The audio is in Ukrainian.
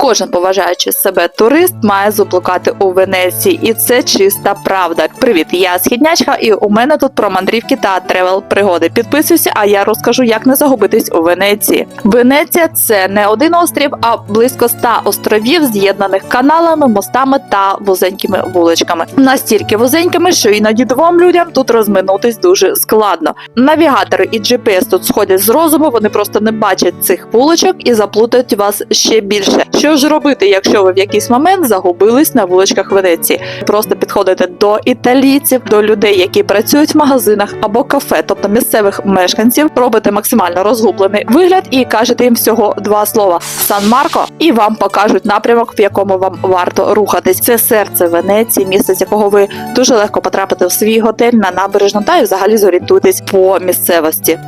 Кожен поважаючи себе турист має заблукати у Венеції, і це чиста правда. Привіт, я східнячка, і у мене тут про мандрівки та тревел пригоди. Підписуйся, а я розкажу, як не загубитись у Венеції. Венеція це не один острів, а близько ста островів, з'єднаних каналами, мостами та вузенькими вуличками. Настільки вузенькими, що іноді двом людям тут розминутись дуже складно. Навігатори і GPS тут сходять з розуму, вони просто не бачать цих вуличок і заплутають вас ще більше. Що ж робити, якщо ви в якийсь момент загубились на вуличках Венеції? Просто підходите до італійців, до людей, які працюють в магазинах або кафе, тобто місцевих мешканців, робите максимально розгублений вигляд і кажете їм всього два слова Сан Марко, і вам покажуть напрямок, в якому вам варто рухатись. Це серце Венеції, місце, з якого ви дуже легко потрапите в свій готель на набережну та й взагалі зорієнтуєтесь по місцевості.